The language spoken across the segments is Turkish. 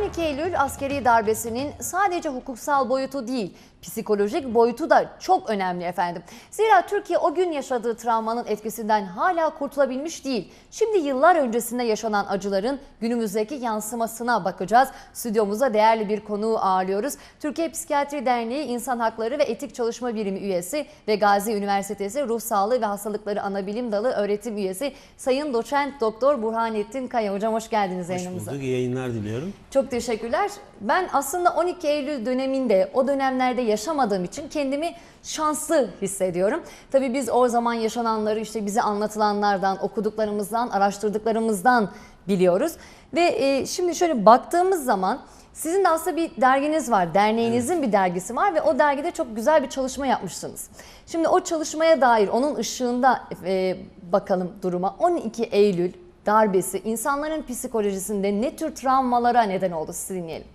12 Eylül askeri darbesinin sadece hukuksal boyutu değil, psikolojik boyutu da çok önemli efendim. Zira Türkiye o gün yaşadığı travmanın etkisinden hala kurtulabilmiş değil. Şimdi yıllar öncesinde yaşanan acıların günümüzdeki yansımasına bakacağız. Stüdyomuza değerli bir konuğu ağırlıyoruz. Türkiye Psikiyatri Derneği İnsan Hakları ve Etik Çalışma Birimi üyesi ve Gazi Üniversitesi Ruh Sağlığı ve Hastalıkları Anabilim Dalı öğretim üyesi Sayın Doçent Doktor Burhanettin Kaya. Hocam hoş geldiniz Hoş yayınımıza. bulduk. İyi yayınlar diliyorum. Çok teşekkürler. Ben aslında 12 Eylül döneminde o dönemlerde yaşamadığım için kendimi şanslı hissediyorum. Tabii biz o zaman yaşananları işte bize anlatılanlardan, okuduklarımızdan, araştırdıklarımızdan biliyoruz. Ve e, şimdi şöyle baktığımız zaman sizin de aslında bir derginiz var. Derneğinizin bir dergisi var ve o dergide çok güzel bir çalışma yapmışsınız. Şimdi o çalışmaya dair onun ışığında e, bakalım duruma. 12 Eylül darbesi insanların psikolojisinde ne tür travmalara neden oldu sizi dinleyelim.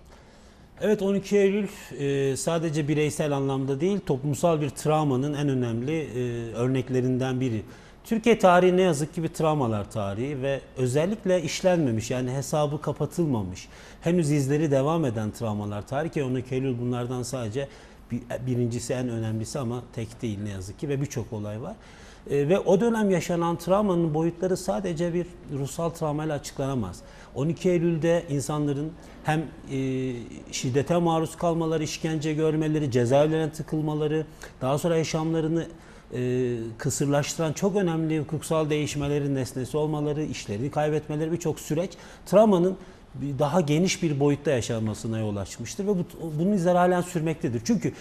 Evet 12 Eylül e, sadece bireysel anlamda değil toplumsal bir travmanın en önemli e, örneklerinden biri. Türkiye tarihi ne yazık ki bir travmalar tarihi ve özellikle işlenmemiş yani hesabı kapatılmamış henüz izleri devam eden travmalar tarihi ki 12 Eylül bunlardan sadece bir- birincisi en önemlisi ama tek değil ne yazık ki ve birçok olay var. E, ve o dönem yaşanan travmanın boyutları sadece bir ruhsal travmayla açıklanamaz. 12 Eylül'de insanların hem e, şiddete maruz kalmaları, işkence görmeleri, cezaevlerine tıkılmaları, daha sonra yaşamlarını e, kısırlaştıran çok önemli hukuksal değişmelerin nesnesi olmaları, işlerini kaybetmeleri birçok süreç travmanın daha geniş bir boyutta yaşanmasına yol açmıştır ve bu, bunun izleri halen sürmektedir. Çünkü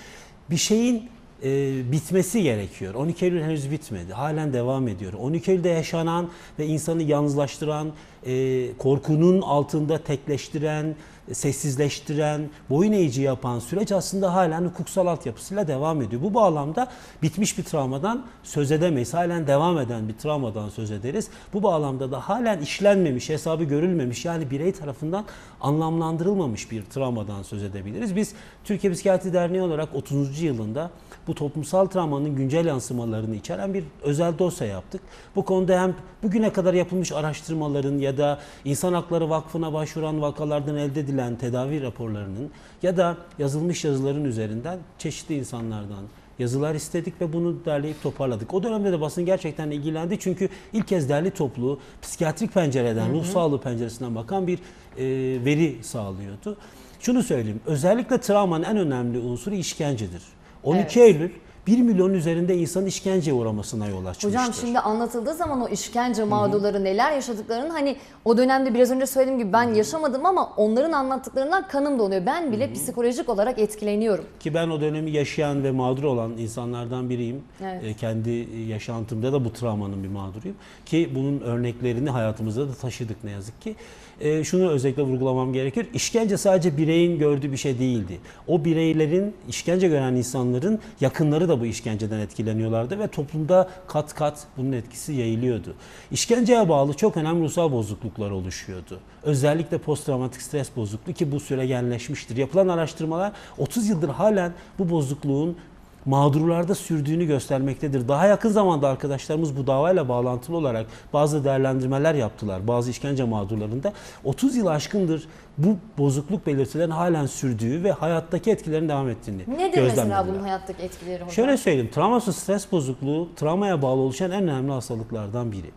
bir şeyin e, bitmesi gerekiyor. 12 Eylül henüz bitmedi. Halen devam ediyor. 12 Eylül'de yaşanan ve insanı yalnızlaştıran, e, korkunun altında tekleştiren, sessizleştiren, boyun eğici yapan süreç aslında halen hukuksal altyapısıyla devam ediyor. Bu bağlamda bitmiş bir travmadan söz edemeyiz. Halen devam eden bir travmadan söz ederiz. Bu bağlamda da halen işlenmemiş, hesabı görülmemiş yani birey tarafından anlamlandırılmamış bir travmadan söz edebiliriz. Biz Türkiye Psikiyatri Derneği olarak 30. yılında bu toplumsal travmanın güncel yansımalarını içeren bir özel dosya yaptık. Bu konuda hem bugüne kadar yapılmış araştırmaların ya da İnsan Hakları Vakfı'na başvuran vakalardan elde edilen tedavi raporlarının ya da yazılmış yazıların üzerinden çeşitli insanlardan yazılar istedik ve bunu derleyip toparladık. O dönemde de basın gerçekten ilgilendi çünkü ilk kez derli toplu psikiyatrik pencereden, ruh sağlığı penceresinden bakan bir e, veri sağlıyordu. Şunu söyleyeyim, özellikle travmanın en önemli unsuru işkencedir. 12 Evet. Eylül 1 milyon üzerinde insanın işkenceye uğramasına yol açmıştır. Hocam şimdi anlatıldığı zaman o işkence mağdurları neler yaşadıklarını hani o dönemde biraz önce söylediğim gibi ben yaşamadım ama onların anlattıklarından kanım donuyor. Ben bile psikolojik olarak etkileniyorum. Ki ben o dönemi yaşayan ve mağdur olan insanlardan biriyim. Evet. E, kendi yaşantımda da bu travmanın bir mağduruyum. Ki bunun örneklerini hayatımızda da taşıdık ne yazık ki. E, şunu özellikle vurgulamam gerekir. İşkence sadece bireyin gördüğü bir şey değildi. O bireylerin, işkence gören insanların yakınları da bu işkenceden etkileniyorlardı ve toplumda kat kat bunun etkisi yayılıyordu. İşkenceye bağlı çok önemli ruhsal bozukluklar oluşuyordu. Özellikle posttraumatik stres bozukluğu ki bu süre genleşmiştir. Yapılan araştırmalar 30 yıldır halen bu bozukluğun mağdurlarda sürdüğünü göstermektedir. Daha yakın zamanda arkadaşlarımız bu davayla bağlantılı olarak bazı değerlendirmeler yaptılar. Bazı işkence mağdurlarında 30 yıl aşkındır bu bozukluk belirtilerin halen sürdüğü ve hayattaki etkilerin devam ettiğini Nedir mesela bunun hayattaki etkileri hocam? Şöyle söyleyeyim, travmasız stres bozukluğu travmaya bağlı oluşan en önemli hastalıklardan biri.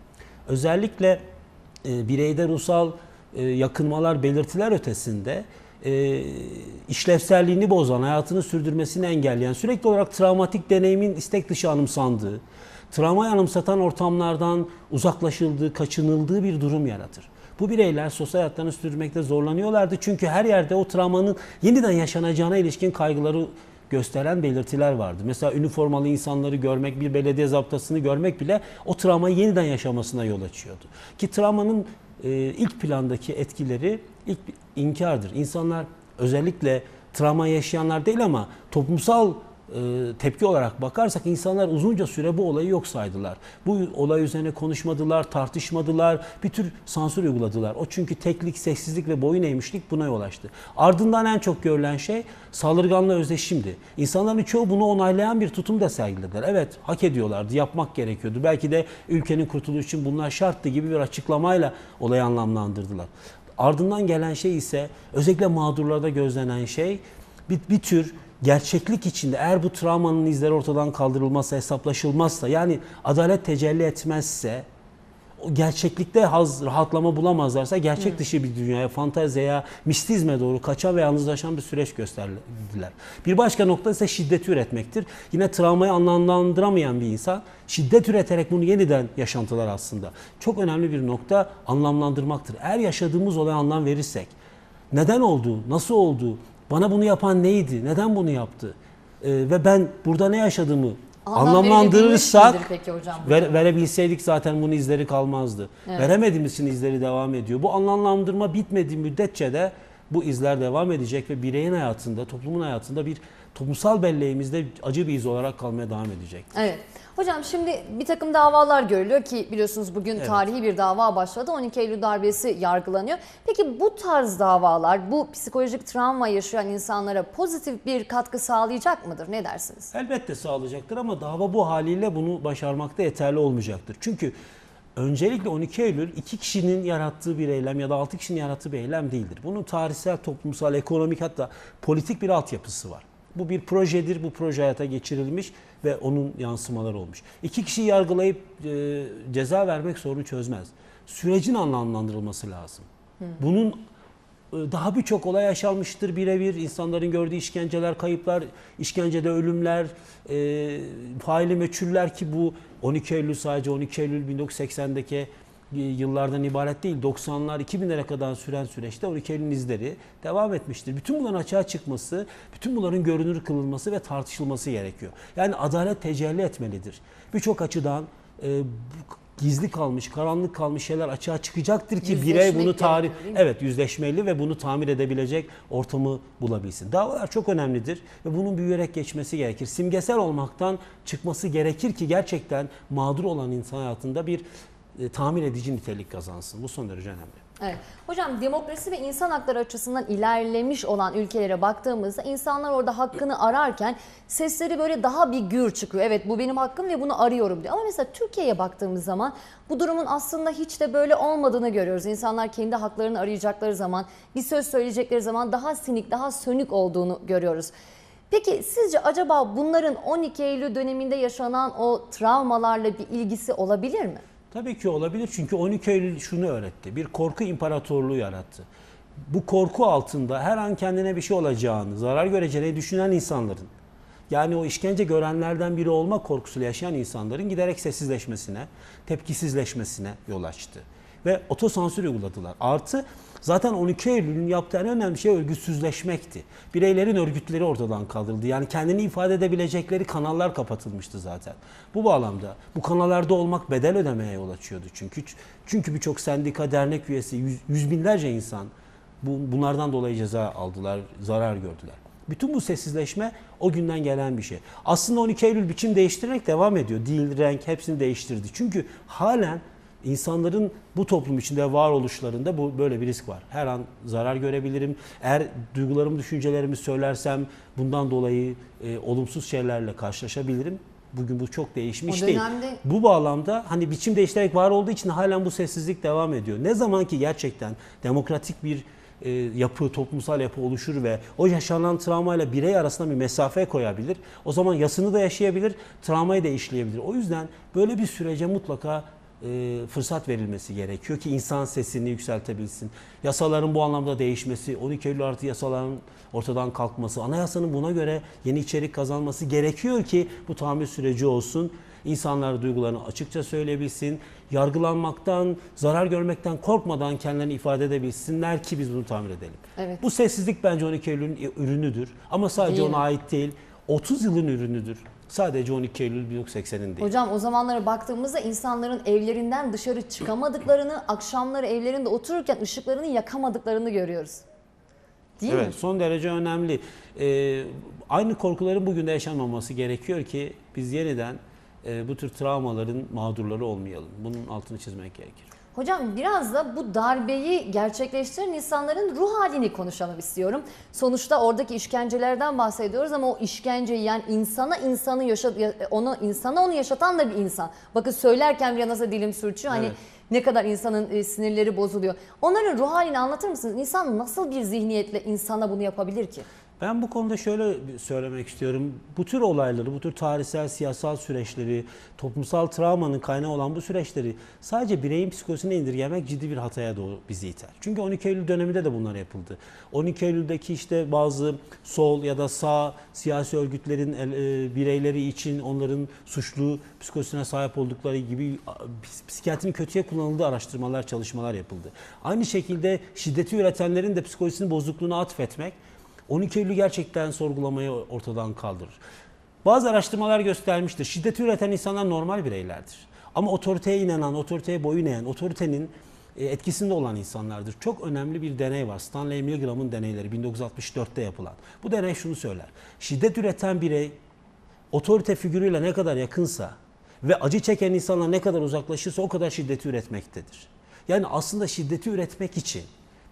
Özellikle e, bireyde ruhsal e, yakınmalar, belirtiler ötesinde e, işlevselliğini bozan, hayatını sürdürmesini engelleyen, sürekli olarak travmatik deneyimin istek dışı anımsandığı, travmayı anımsatan ortamlardan uzaklaşıldığı, kaçınıldığı bir durum yaratır. Bu bireyler sosyal hayatlarını sürdürmekte zorlanıyorlardı çünkü her yerde o travmanın yeniden yaşanacağına ilişkin kaygıları gösteren belirtiler vardı. Mesela üniformalı insanları görmek, bir belediye zaptasını görmek bile o travmayı yeniden yaşamasına yol açıyordu. Ki travmanın e, ilk plandaki etkileri ilk inkardır. İnsanlar özellikle travma yaşayanlar değil ama toplumsal tepki olarak bakarsak insanlar uzunca süre bu olayı yok saydılar. Bu olay üzerine konuşmadılar, tartışmadılar, bir tür sansür uyguladılar. O çünkü teklik, sessizlik ve boyun eğmişlik buna yol açtı. Ardından en çok görülen şey saldırganla özdeşimdi. İnsanların çoğu bunu onaylayan bir tutum da sergilediler. Evet hak ediyorlardı, yapmak gerekiyordu. Belki de ülkenin kurtuluşu için bunlar şarttı gibi bir açıklamayla olayı anlamlandırdılar. Ardından gelen şey ise özellikle mağdurlarda gözlenen şey bir, bir tür gerçeklik içinde eğer bu travmanın izleri ortadan kaldırılmazsa, hesaplaşılmazsa yani adalet tecelli etmezse o gerçeklikte haz, rahatlama bulamazlarsa gerçek dışı bir dünyaya, fanteziye, mistizme doğru kaçan ve yalnızlaşan bir süreç gösterdiler. Bir başka nokta ise şiddet üretmektir. Yine travmayı anlamlandıramayan bir insan şiddet üreterek bunu yeniden yaşantılar aslında. Çok önemli bir nokta anlamlandırmaktır. Eğer yaşadığımız olaya anlam verirsek, neden oldu, nasıl oldu, bana bunu yapan neydi, neden bunu yaptı Ee, ve ben burada ne yaşadığımı Anlam anlamlandırırsak peki hocam? Ver- verebilseydik zaten bunun izleri kalmazdı. Evet. Veremediğimiz için izleri devam ediyor. Bu anlamlandırma bitmediği müddetçe de bu izler devam edecek ve bireyin hayatında, toplumun hayatında bir toplumsal belleğimizde acı bir iz olarak kalmaya devam edecek. Evet. Hocam şimdi bir takım davalar görülüyor ki biliyorsunuz bugün tarihi bir dava başladı. 12 Eylül darbesi yargılanıyor. Peki bu tarz davalar bu psikolojik travma yaşayan insanlara pozitif bir katkı sağlayacak mıdır? Ne dersiniz? Elbette sağlayacaktır ama dava bu haliyle bunu başarmakta yeterli olmayacaktır. Çünkü öncelikle 12 Eylül iki kişinin yarattığı bir eylem ya da altı kişinin yarattığı bir eylem değildir. Bunun tarihsel, toplumsal, ekonomik hatta politik bir altyapısı var. Bu bir projedir, bu proje hayata geçirilmiş ve onun yansımaları olmuş. İki kişiyi yargılayıp e, ceza vermek sorunu çözmez. Sürecin anlamlandırılması lazım. Bunun e, daha birçok olay yaşanmıştır birebir. İnsanların gördüğü işkenceler, kayıplar, işkencede ölümler, e, faili meçhuller ki bu 12 Eylül sadece 12 Eylül 1980'deki e, yıllardan ibaret değil. 90'lar 2000'lere kadar süren süreçte 12 Eylül'ün izleri devam etmiştir. Bütün bunların açığa çıkması, bütün bunların görünür kılınması ve tartışılması gerekiyor. Yani adalet tecelli etmelidir. Birçok açıdan e, gizli kalmış, karanlık kalmış şeyler açığa çıkacaktır ki birey bunu tarih evet yüzleşmeli ve bunu tamir edebilecek ortamı bulabilsin. Davalar çok önemlidir ve bunun büyüyerek geçmesi gerekir. Simgesel olmaktan çıkması gerekir ki gerçekten mağdur olan insan hayatında bir e, tamir edici nitelik kazansın. Bu son derece önemli. Evet. Hocam demokrasi ve insan hakları açısından ilerlemiş olan ülkelere baktığımızda insanlar orada hakkını ararken sesleri böyle daha bir gür çıkıyor. Evet bu benim hakkım ve bunu arıyorum diyor. Ama mesela Türkiye'ye baktığımız zaman bu durumun aslında hiç de böyle olmadığını görüyoruz. İnsanlar kendi haklarını arayacakları zaman, bir söz söyleyecekleri zaman daha sinik, daha sönük olduğunu görüyoruz. Peki sizce acaba bunların 12 Eylül döneminde yaşanan o travmalarla bir ilgisi olabilir mi? Tabii ki olabilir çünkü 12 Eylül şunu öğretti. Bir korku imparatorluğu yarattı. Bu korku altında her an kendine bir şey olacağını, zarar göreceğini düşünen insanların yani o işkence görenlerden biri olma korkusuyla yaşayan insanların giderek sessizleşmesine, tepkisizleşmesine yol açtı. Ve otosansür uyguladılar. Artı zaten 12 Eylül'ün yaptığı en önemli şey örgütsüzleşmekti. Bireylerin örgütleri ortadan kaldırıldı. Yani kendini ifade edebilecekleri kanallar kapatılmıştı zaten. Bu bağlamda bu kanallarda olmak bedel ödemeye yol açıyordu çünkü. Çünkü birçok sendika, dernek üyesi, yüz, yüz binlerce insan bu, bunlardan dolayı ceza aldılar, zarar gördüler. Bütün bu sessizleşme o günden gelen bir şey. Aslında 12 Eylül biçim değiştirerek devam ediyor. Dil, renk hepsini değiştirdi. Çünkü halen insanların bu toplum içinde varoluşlarında bu böyle bir risk var. Her an zarar görebilirim. Eğer duygularımı, düşüncelerimi söylersem bundan dolayı e, olumsuz şeylerle karşılaşabilirim. Bugün bu çok değişmiş O değil. dönemde- Bu bağlamda hani biçim değiştirerek var olduğu için halen bu sessizlik devam ediyor. Ne zaman ki gerçekten demokratik bir e, yapı, toplumsal yapı oluşur ve o yaşanan travmayla birey arasında bir mesafe koyabilir. O zaman yasını da yaşayabilir, travmayı da işleyebilir. O yüzden böyle bir sürece mutlaka e, fırsat verilmesi gerekiyor ki insan sesini yükseltebilsin. Yasaların bu anlamda değişmesi, 12 Eylül artı yasaların ortadan kalkması, anayasanın buna göre yeni içerik kazanması gerekiyor ki bu tamir süreci olsun. İnsanlar duygularını açıkça söyleyebilsin, yargılanmaktan, zarar görmekten korkmadan kendilerini ifade edebilsinler ki biz bunu tamir edelim. Evet. Bu sessizlik bence 12 Eylül'ün ürünüdür ama sadece Değil ona mi? ait değil. 30 yılın ürünüdür. Sadece 12 Eylül 1980'in değil. Hocam o zamanlara baktığımızda insanların evlerinden dışarı çıkamadıklarını, akşamları evlerinde otururken ışıklarını yakamadıklarını görüyoruz. Değil evet, mi? son derece önemli. Ee, aynı korkuların bugün de yaşanmaması gerekiyor ki biz yeniden e, bu tür travmaların mağdurları olmayalım. Bunun altını çizmek gerekir. Hocam biraz da bu darbeyi gerçekleştiren insanların ruh halini konuşalım istiyorum. Sonuçta oradaki işkencelerden bahsediyoruz ama o işkenceyi yani insana insanı yaşat onu insana onu yaşatan da bir insan. Bakın söylerken bile nasıl dilim sürçüyor. Hani Evet. Ne kadar insanın e, sinirleri bozuluyor. Onların ruh halini anlatır mısınız? İnsan nasıl bir zihniyetle insana bunu yapabilir ki? Ben bu konuda şöyle söylemek istiyorum. Bu tür olayları, bu tür tarihsel, siyasal süreçleri, toplumsal travmanın kaynağı olan bu süreçleri sadece bireyin psikolojisine indirgemek ciddi bir hataya doğru bizi iter. Çünkü 12 Eylül döneminde de bunlar yapıldı. 12 Eylül'deki işte bazı sol ya da sağ siyasi örgütlerin e, bireyleri için onların suçlu psikolojisine sahip oldukları gibi psikiyatrinin kötüye kullanıldığı araştırmalar, çalışmalar yapıldı. Aynı şekilde şiddeti üretenlerin de psikolojisinin bozukluğuna atfetmek 12 Eylül'ü gerçekten sorgulamayı ortadan kaldırır. Bazı araştırmalar göstermiştir. Şiddeti üreten insanlar normal bireylerdir. Ama otoriteye inanan, otoriteye boyun eğen, otoritenin e, etkisinde olan insanlardır. Çok önemli bir deney var. Stanley Milgram'ın deneyleri 1964'te yapılan. Bu deney şunu söyler. Şiddet üreten birey otorite figürüyle ne kadar yakınsa ve acı çeken insanla ne kadar uzaklaşırsa o kadar şiddeti üretmektedir. Yani aslında şiddeti üretmek için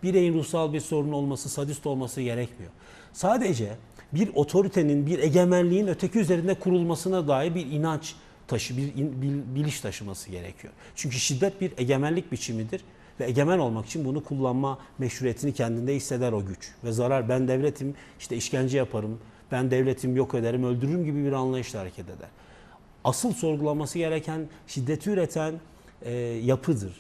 bireyin ruhsal bir sorun olması, sadist olması gerekmiyor. Sadece bir otoritenin, bir egemenliğin öteki üzerinde kurulmasına dair bir inanç taşı, bir in- bil- biliş taşıması gerekiyor. Çünkü şiddet bir egemenlik biçimidir ve egemen olmak için bunu kullanma meşruiyetini kendinde hisseder o güç. Ve zarar ben devletim işte işkence yaparım, ben devletim yok ederim, öldürürüm gibi bir anlayışla hareket eder. Asıl sorgulanması gereken şiddeti üreten e, yapıdır.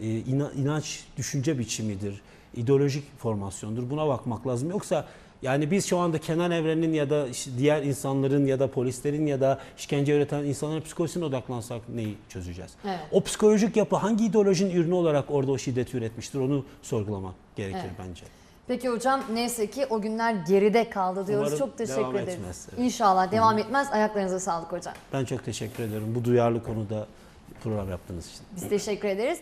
E, ina- inanç, düşünce biçimidir. İdeolojik formasyondur. Buna bakmak lazım. Yoksa yani biz şu anda kenar evrenin ya da diğer insanların ya da polislerin ya da işkence üreten insanların psikolojisine odaklansak neyi çözeceğiz? Evet. O psikolojik yapı hangi ideolojinin ürünü olarak orada o şiddeti üretmiştir onu sorgulamak gerekir Evet. bence. Peki hocam neyse ki o günler geride kaldı diyoruz. Umarım Çok teşekkür devam ederiz. etmez, evet. İnşallah devam etmez. Ayaklarınıza sağlık hocam. Ben çok teşekkür ederim bu duyarlı konuda program yaptığınız için. Biz teşekkür ederiz.